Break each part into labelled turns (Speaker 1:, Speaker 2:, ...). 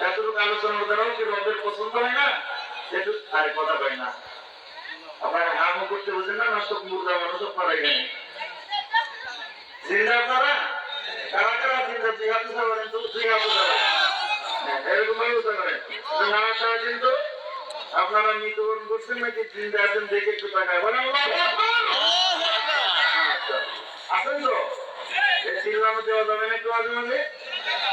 Speaker 1: এতটুকু আলোচনার দ্বারাও পছন্দ হয় না? একটু আরে কথা কয় না। আপনারা হামও করতে না নষ্ট মুর্দা মানুষ আপনারা এখানে। চিন্তা করা কারা করেন তো হাতে করেন এরকম ভাবে বুঝতে না আসা কিন্তু আপনারা মৃত্যুবরণ করছেন নাকি চিন্তা আছেন দেখে একটু টাকায় বলেন। আল্লাহু আচ্ছা। আছেন তো। চিল্লানো দেওয়া যাবে না একটু মাঝে মাঝে।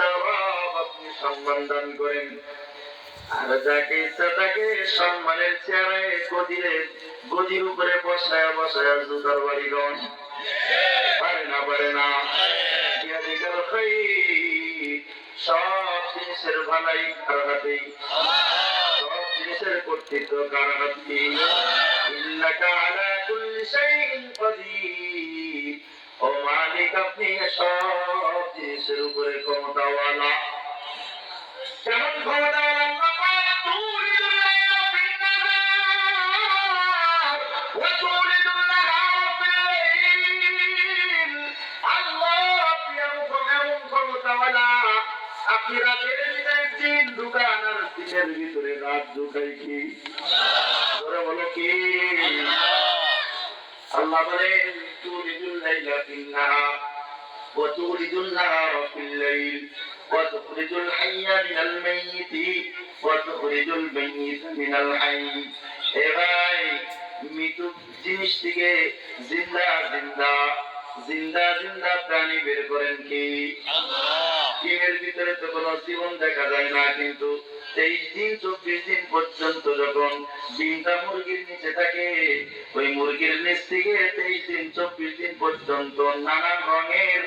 Speaker 1: যাকে আপনি সম্মান দান করেন। আর যাকে ইচ্ছা তাকে সম্মানের চেয়ারে গদিরে, গদির উপরে বসায় বসায় জুতার বাড়ি পারে না পারে না। সব জিনিসের ভালাই কার সব জিনিসের কর্তৃত্ব কার ও মালিক, আপনি সব জিনিসের উপরে আপনি রাতের দিন দোকান আর দিনের ভিতরে রাত ঢুকাই কি ওরা বলো কি আল্লাহ বলেন তুরিদুল লাইলা ফিল নাহার ওয়া তুরিদুল নাহার ফিল লাইল وتخرج الحي من الميت وتخرج الميت من الحي এ ভাই মৃত জিনিস থেকে জিন্দা জিন্দা জিন্দা জিন্দা প্রাণী বের করেন কি ডিমের ভিতরে তো কোনো জীবন দেখা যায় না কিন্তু তেইশ দিন চব্বিশ দিন পর্যন্ত যখন ডিমটা মুরগির নিচে থাকে ওই মুরগির নিচ থেকে তেইশ দিন চব্বিশ দিন পর্যন্ত নানান রঙের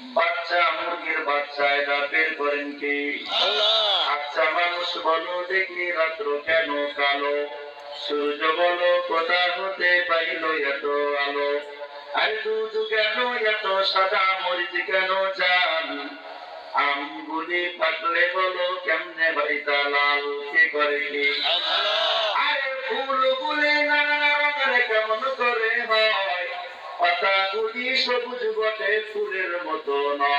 Speaker 1: বাচ্চা মুরগির বাচ্চা এরা বের করেন কি? আচ্ছা মানুষ বলো দেখি রাত্র কেন কালো? সূর্য বলো কোথা হতে পাইল এত আলো? আর দুধ কেন এত সাদা মরিচ কেন জান আমগুলি পাকলে বলো কেমনে বাড়িটা লাল? কে করে কি? পাতাগুলি সবুজ বটে ফুলের মতো না